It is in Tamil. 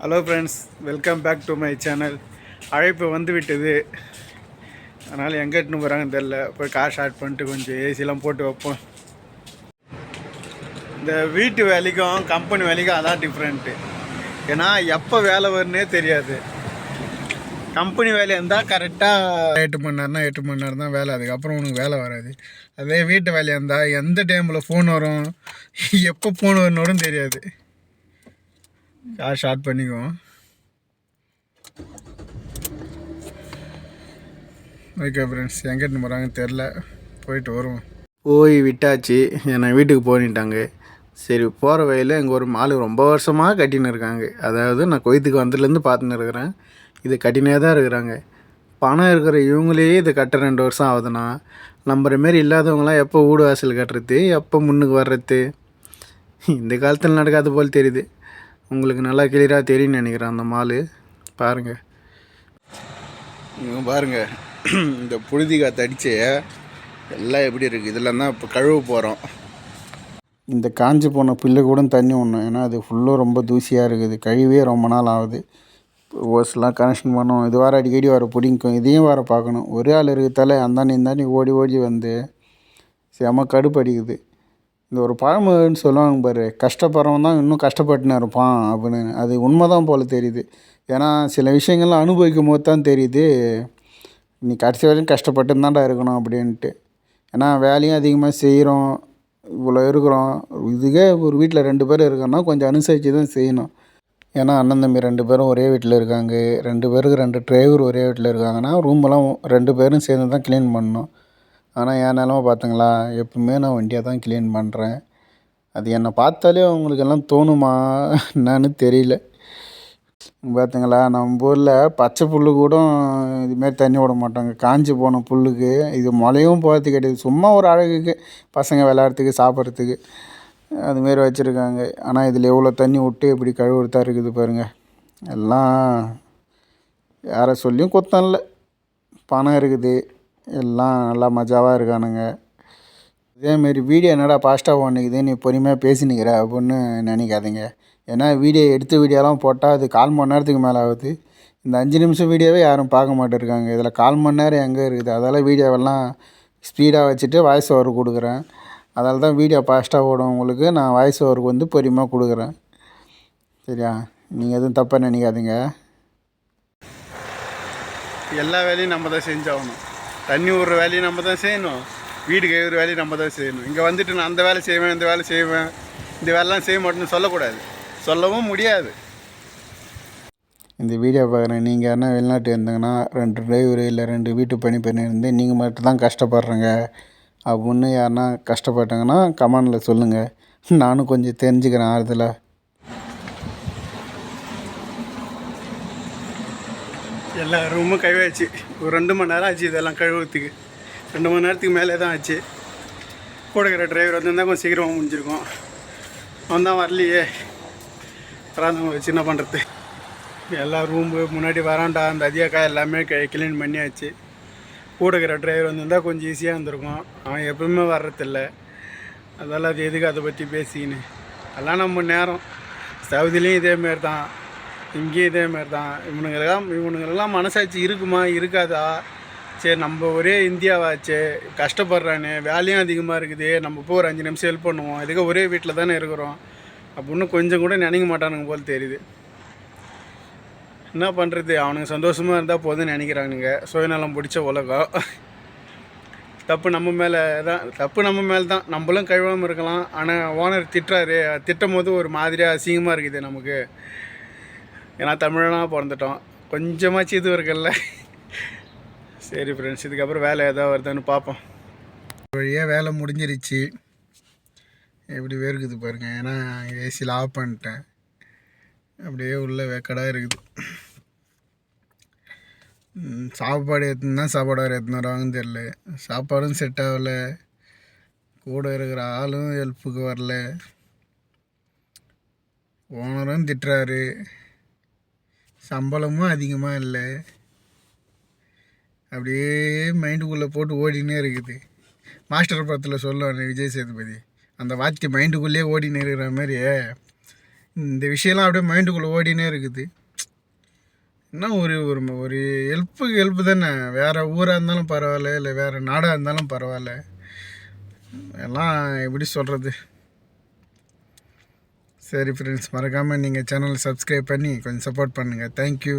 Hello friends welcome back to my channel அழைப்பு வந்து விட்டது அதனால் எங்கே எட்டுன்னு போகிறாங்கன்னு தெரில போய் கார் ஷார்ட் பண்ணிட்டு கொஞ்சம் ஏசிலாம் போட்டு வைப்போம். இந்த வீட்டு வேலைக்கும் கம்பெனி வேலைக்கும் அதான் டிஃப்ரெண்ட்டு ஏன்னா எப்போ வேலை வரும்னே தெரியாது. கம்பெனி வேலையாக இருந்தால் கரெக்டாக எட்டு மணி நேரம்னா எட்டு மணி நேரம் தான் வேலை. அதுக்கப்புறம் உனக்கு வேலை வராது. அதே வீட்டு வேலையாக இருந்தால் எந்த டைமில் ஃபோன் வரும்? எப்போ ஃபோன் வரணும்னு தெரியாது. கார் ஸ்டார்ட் பண்ணிக்குவோம் ஓகே ஃப்ரெண்ட்ஸ் எங்கிட்டு போகிறாங்கன்னு தெரில போயிட்டு வருவோம். போய் விட்டாச்சு. என்னை வீட்டுக்கு போனிட்டாங்க. சரி போகிற வழியில் இங்கே ஒரு மாலு ரொம்ப வருஷமாக கட்டின்னு இருக்காங்க. அதாவது நான் கொய்த்துக்கு வந்ததுலேருந்து பார்த்துன்னு இருக்கிறேன். இது கட்டினே தான் இருக்கிறாங்க. பணம் இருக்கிற இவங்களே இது கட்ட ரெண்டு வருஷம் ஆகுதுன்னா நம்புற மாரி இல்லாதவங்களாம் எப்போ வீடு வாசல் கட்டுறது? எப்போ முன்னுக்கு வர்றது? இந்த காலத்தில் நடக்காத போல் தெரியுது. உங்களுக்கு நல்லா கிளியராக தெரியும்னு நினைக்கிறேன் அந்த மாலு. பாருங்கள் இங்கே பாருங்கள் இந்த புழுதி காற்று எல்லாம் எப்படி இருக்குது இதெல்லாம் தான் இப்போ கழுவு போகிறோம் இந்த காஞ்சி போன புல்லு கூட தண்ணி ஒன்று ஏன்னா அது ஃபுல்லும் ரொம்ப தூசியாக இருக்குது. கழுவே ரொம்ப நாள் ஆகுது. ஓஸ்லாம் கனெக்ஷன் பண்ணோம். இது வார அடிக்கடி வர பிடிக்கும். இதையும் வேறு பார்க்கணும். ஒரே ஆள் இருக்கிறதால அந்தாண்டி இந்தாண்டி ஓடி ஓடி வந்து செம கடுப்பு அடிக்குது இந்த ஒரு பழமொழின்னு சொல்லுவாங்க பாரு கஷ்டப்படுறவன் தான் இன்னும் கஷ்டப்பட்டுன்னு இருப்பான் அப்படின்னு. அது உண்மை தான் போல் தெரியுது. ஏன்னா சில விஷயங்கள்லாம் அனுபவிக்கும் போது தான் தெரியுது. நீ கடைசி வரைக்கும் கஷ்டப்பட்டு தான்டா இருக்கணும் அப்படின்ட்டு. ஏன்னா வேலையும் அதிகமாக செய்கிறோம் இவ்வளோ இருக்கிறோம். இதுக்கே ஒரு வீட்டில் ரெண்டு பேர் இருக்கோன்னா கொஞ்சம் அனுசரித்து தான் செய்யணும். ஏன்னா அண்ணன் தம்பி ரெண்டு பேரும் ஒரே வீட்டில் இருக்காங்க. ரெண்டு பேருக்கு ரெண்டு டிரைவர் ஒரே வீட்டில் இருக்காங்கன்னா ரூமெல்லாம் ரெண்டு பேரும் சேர்ந்து தான் க்ளீன் பண்ணணும். ஆனால் என் நிலம பார்த்துங்களா? எப்பவுமே நான் வண்டியாக தான் க்ளீன் பண்ணுறேன் அது என்னை பார்த்தாலே அவங்களுக்கு எல்லாம் தோணுமா? என்னன்னு தெரியல. பார்த்துங்களா? நம்ம ஊரில் பச்சை புல்லு கூட இதுமாரி தண்ணி விட மாட்டாங்க. காஞ்சி போன புல்லுக்கு இது முளையும் போகிறது கிடையாது. சும்மா ஒரு அழகுக்கு பசங்க விளையாடுறதுக்கு சாப்பிட்றதுக்கு அதுமாரி வச்சுருக்காங்க. ஆனால் இதில் எவ்வளோ தண்ணி விட்டு இப்படி கழுவுறதா இருக்குது பாருங்கள் எல்லாம் யாரை சொல்லியும் குத்தம் இல்லை. பணம் இருக்குது. எல்லாம் நல்லா மஜாவாக இருக்கானுங்க. இதேமாரி வீடியோ என்னடா ஃபாஸ்ட்டாக ஓடுனுக்குது நீ பொறுமையாக பேசினுக்கிற அப்படின்னு நினைக்காதீங்க. ஏன்னா வீடியோ எடுத்த வீடியோலாம் போட்டால் அது கால் மணி நேரத்துக்கு மேலே ஆகுது. இந்த அஞ்சு நிமிஷம் வீடியோவே யாரும் பார்க்க மாட்டேருக்காங்க. இதில் கால் மணி நேரம் எங்கே இருக்குது? அதால் வீடியோவெல்லாம் ஸ்பீடாக வச்சுட்டு வாய்ஸ் ஓவர் கொடுக்குறேன். அதால் தான் வீடியோ ஃபாஸ்ட்டாக ஓடும் உங்களுக்கு. நான் வாய்ஸ் ஓவருக்கு வந்து பொறுமையாக கொடுக்குறேன். சரியா? நீங்கள் எதுவும் தப்பாக நினைக்காதீங்க. எல்லா வேலையும் நம்ம தான் செஞ்சாகணும். தண்ணி விடுற வேலையும் நம்ம தான் செய்யணும். வீடு கழுவுற வேலையும் நம்ம தான் செய்யணும். இங்கே வந்துட்டு நான் அந்த வேலை செய்வேன் இந்த வேலை செய்வேன். இந்த வேலைலாம் செய்ய மாட்டேன்னு சொல்லக்கூடாது. சொல்லவும் முடியாது. இந்த வீடியோ பார்க்குறேன் நீங்கள் யாருன்னா வெளிநாட்டு இருந்தீங்கன்னா ரெண்டு டிரைவர் இல்லை ரெண்டு வீட்டு பணி பண்ணியிருந்து நீங்கள் மட்டும் தான் கஷ்டப்படுறீங்க. அப்படின்னு யாருன்னா கஷ்டப்பட்டாங்கன்னா கமெண்டில் சொல்லுங்கள் நானும் கொஞ்சம் தெரிஞ்சுக்கிறேன் ஆறுதலாக எல்லா ரூமும் கழுவாச்சு. ஒரு ரெண்டு மணி நேரம் ஆச்சு இதெல்லாம் கழுவுறதுக்கு. ரெண்டு மணி நேரத்துக்கு மேலே தான் ஆச்சு. கூட இருக்கிற டிரைவர் வந்திருந்தால் கொஞ்சம் சீக்கிரமாக முடிஞ்சிருக்கும். அவன் தான் வரலையே. வராதவங்க வச்சு என்ன பண்ணுறது எல்லா ரூம்பு முன்னாடி வராண்டா அந்த அதிகாக்கா எல்லாமே க க்ளீன் பண்ணியாச்சு. கூட இருக்கிற டிரைவர் வந்திருந்தால் கொஞ்சம் ஈஸியாக இருந்திருக்கும். அவன் எப்பவுமே வர்றதில்ல. அதெல்லாம் அது எதுக்கு அதை பற்றி பேசிக்கின்னு. அதெல்லாம் நம்ம நேரம். சவுதிலையும் இதேமாரி தான். இங்கேயும் மாதிரி தான் இவனுங்களெல்லாம் இவனுங்களெல்லாம் மனசாட்சி இருக்குமா இருக்காதா? சரி நம்ம ஒரே இந்தியாவாச்சே கஷ்டப்படுறானே வேலையும் அதிகமாக இருக்குது நம்ம போய் ஒரு அஞ்சு நிமிஷம் ஹெல்ப் பண்ணுவோம் இதுக்கு ஒரே வீட்டில் தானே இருக்கிறோம் அப்படின்னு கொஞ்சம் கூட நினைக்க மாட்டானுங்க போல் தெரியுது. என்ன பண்ணுறது அவனுங்க சந்தோஷமாக இருந்தால் போதும்னு நினைக்கிறானுங்க. சுயநலம் பிடிச்ச உலகம். தப்பு நம்ம மேலே தான் தப்பு நம்ம மேலே தான் நம்மளும் கழுவாமல் இருக்கலாம். ஆனால் ஓனர் திட்டுறாரு. திட்டும் போது ஒரு மாதிரியாக அசிங்கமாக இருக்குது நமக்கு. ஏன்னா தமிழனாக பிறந்துட்டோம். கொஞ்சமாச்சு இது இருக்குல்ல. சரி ஃப்ரெண்ட்ஸ் இதுக்கப்புறம் வேலை ஏதாவது வருதான்னு பார்ப்போம் வழியாக வேலை முடிஞ்சிருச்சு. எப்படி வேர்க்குது பாருங்கள் ஏன்னா ஏசியில் ஆஃப் பண்ணிட்டேன். அப்படியே உள்ளே வெக்கடாக இருக்குது. சாப்பாடு எத்தனை சாப்பாடு வேறு எத்தனை வருவாங்கன்னு தெரில சாப்பாடும் செட் ஆகல. கூட இருக்கிற ஆளும் ஹெல்ப்புக்கு வரல. ஓனரும் திட்டுறாரு. சம்பளமும் அதிகமாக இல்லை. அப்படியே மைண்டுக்குள்ளே போட்டு ஓடினே இருக்குது. மாஸ்டர் படத்தில் சொல்லுவானே விஜய் சேதுபதி அந்த வாத்தி மைண்டுக்குள்ளேயே ஓடினே இருக்கிற மாதிரி இந்த விஷயம்லாம் அப்படியே மைண்டுக்குள்ளே ஓடினே இருக்குது. என்ன ஒரு ஒரு ஒரு ஹெல்ப்புக்கு ஹெல்ப்பு தானே. வேறு ஊராக இருந்தாலும் பரவாயில்ல இல்லை வேறு நாடாக இருந்தாலும் பரவாயில்ல. எல்லாம் எப்படி சொல்கிறது சரி ஃப்ரெண்ட்ஸ் மறக்காமல் நீங்கள் சேனலை சப்ஸ்கிரைப் பண்ணி கொஞ்சம் சப்போர்ட் பண்ணுங்கள் தேங்க்யூ